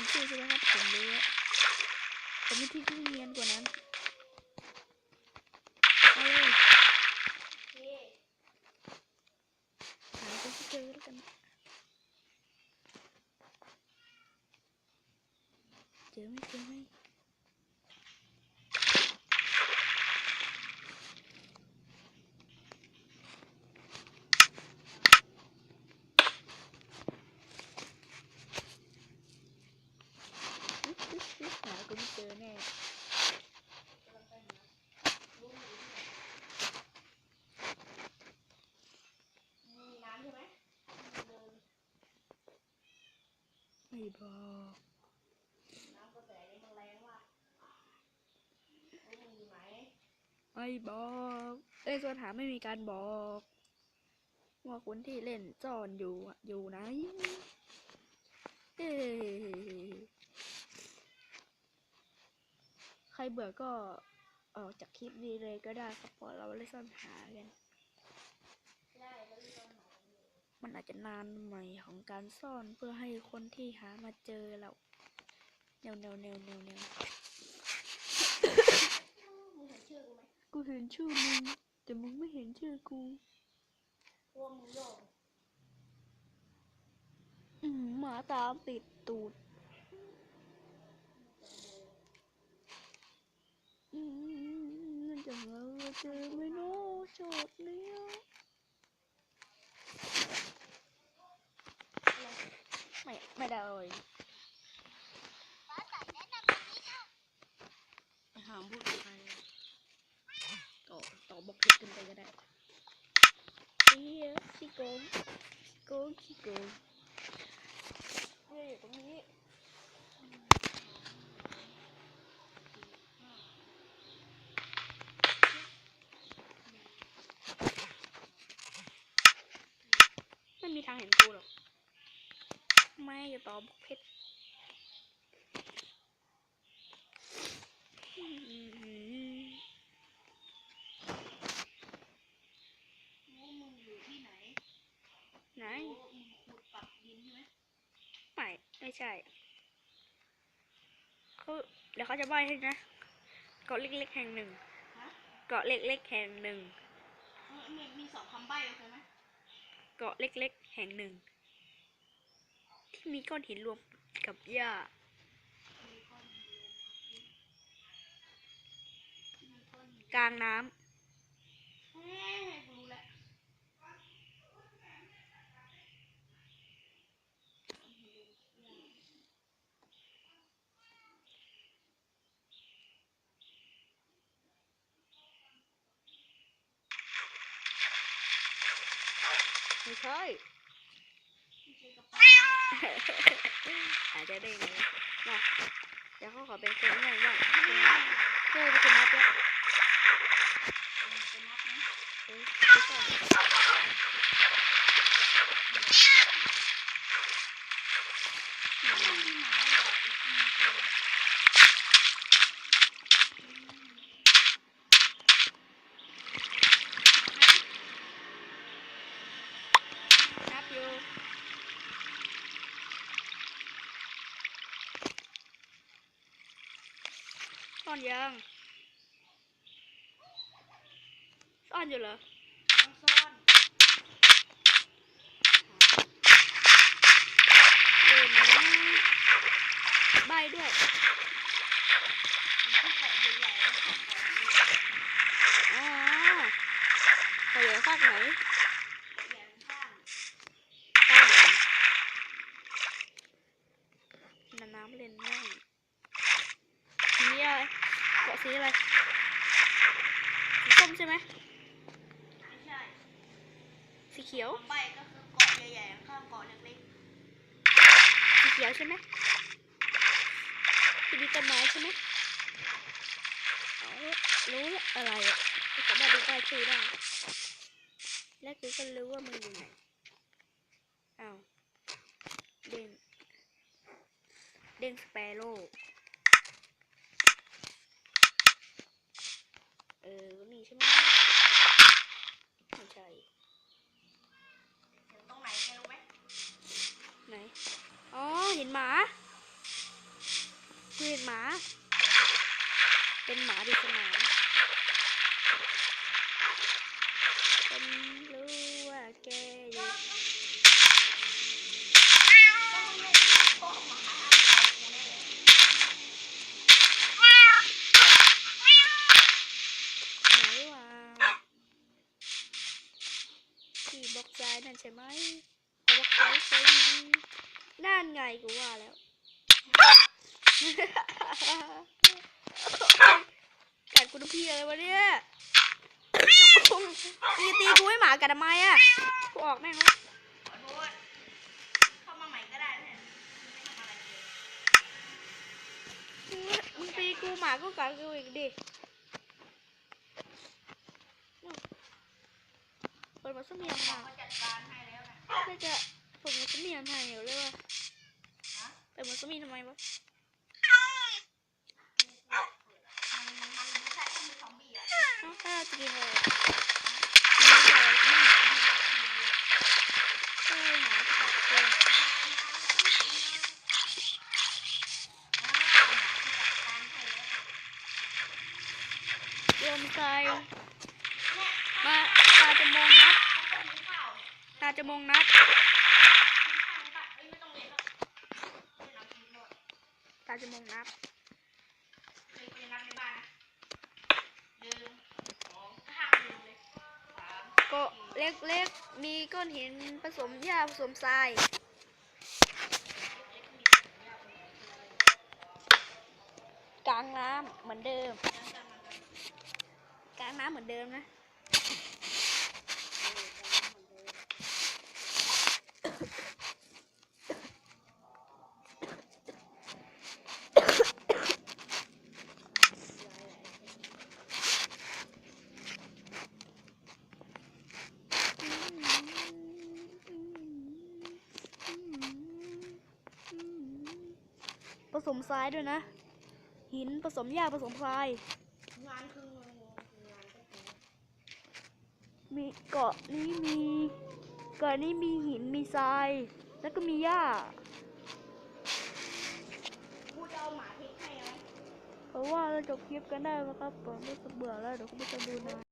านชื่อใช่ไหมครับผมรู้อะแต่มีที่ที่เรียนกว่านั้นเอาเลยหาตัวที่เจอแล้วกันเจอไม่เจอไหมอึ๊บอึ๊บอึ๊บหาก็ไม่เจอแน่ มีน้ำใช่ไหมเดิน ไม่ บอกน้ำกระแสนี่มันแรงว่ะมึงอยู่ไหนไม่บอก เอ้ยส่วนหาไม่มีการบอก ว่าคนที่เล่นซ่อนอยู่อยู่ไหนเอ้ใครเบื่อก็ออกจากคลิปนี้เลยก็ได้ครับเพราะเราเล่นซ่อนหากัน ใช่แล้วมีตอนไหน มันอาจจะนานหน่อยของการซ่อนเพื่อให้คนที่หามาเจอเราแนวแนวแนวแนวแนวมึงเห็นชื่อกูไหมกูเห็นชื่อมึงแต่มึงไม่เห็นชื่อกูพวกมึงโยกอืมหมาตามติดตูดอืมนั่นจะเราเจอไหมเนาะโจทย์เนี้ย ไม่ไม่ได้เลยหามพูดกับใครอะต่อต่อบอกผิดกันไปก็ได้เฮียขี้โกงขี้โกงขี้โกงเฮ้ยอยู่ตรงนี้ไม่มีทางเห็นกูหรอก ไม่อย่าตอบเพชรอืมรู้มึงอยู่ที่ไหนไหนรู้มึงขุดปักดินใช่ไหมไม่ไม่ใช่เขาเดี๋ยวเขาจะใบให้นะเกาะเล็กๆแห่งหนึ่งฮะเกาะเล็กๆแห่งหนึ่งเออมีมีสองคำใบ้โอเคไหมเกาะเล็กๆแห่งหนึ่งที่ มีก้อนหินรวมกับหญ้ามีก้อนหินรวมมีก้อนหินกลางน้ำเฮ้ยกูรู้แล้วไม่ใช่ ไม่ใช่กระเป๋า อาจจะได้ไหมาเดี๋ยวเขาขอเป็นคนง่ายบ้างคนนับเฮ้ยเป็นคนนับแล้วเป็นนับไหม เฮ้ยไม่ใช่อืม ที่ไหนหรอกอีกทีเดียว นับอยู่ ซ่อนยังซ่อนอยู่เหรอซ่อนเออนะใบด้วยมันที่เกาะใหญ่ๆแล้วก็เกาาคไหนใหญ่ข้างไหนน้ำเล่นง่ายสีอะไรเกาะ สีอะไรสีส้มใช่ไหมไม่ใช่สีเขียวคำใบ้ก็คือเกาะใหญ่ๆข้างเกาะเล็กสีเขียวใช่ไหมที่มีต้นไม้ใช่ไหมเอาละรู้ละอะไรอะไม่สามารถดูป้ายชื่อได้ และกูก็รู้ว่ามึงอยู่ไหนอ้าวเด้งเด้งสเปโร่เออนี่ใช่ไหมไม่ใช่ๆเดี๋ยวตรงไหนแกรู้ไหมไหน อ๋อ เห็นหมากูเห็นหมา เป็นหมาดิสนาฉันรู้ว่าแกอยู่ ก็มึงไม่โกหกมาหาอะไรกูแน่เลย ไหนวะที่บล็อกซ้าย นั่นใช่ไหมบล็อกซ้ายใช่ไหมนั่นไงกูว่าแล้วกัดกูทุกทีเลยวะเนี่ยตีตีกูให้หมากัดทำไมอะกูออกแม่งแล้วขอโทษเข้ามาใหม่ก็ได้เนี่ยไม่ทำอะไรเลยมึงตีกูหมาก็กัดกูอีกดิ เปิดมาสมียมหมอมาก็จัดการให้แล้วนะน่าจะเปิดมาสมียมให้เหรอเลยวะฮะเปิดมาสมีทำไมวะมันมันไม่ใช่ที่มีซอมบี้อะเอ้าถ้าจะกินอะไรกินอะไรไม่หมาใช่หมากัดกูโยมใส่มาตาจะมองนัดตา จะมองนัดตาจะมองนัดก็เล็กๆ มีก้อนหินผสมหญ้าผสมทรายกลางน้ำเหมือนเดิม กลางน้ำเหมือนเดิมนะ สมทรายด้วยนะ หินผสมหญ้าผสมทราย งานคืองงงานก็คือมีเกาะนี้มีเกาะนี้มีหินมีทราย แล้วก็มีหญ้ากูจะเอาหมาทิ้งให้ไหมเพราะว่าเราจบคลิปกันได้แล้วครับผมรู้สึกเบื่อแล้วเดี๋ยวคุณผู้ชมดูนะ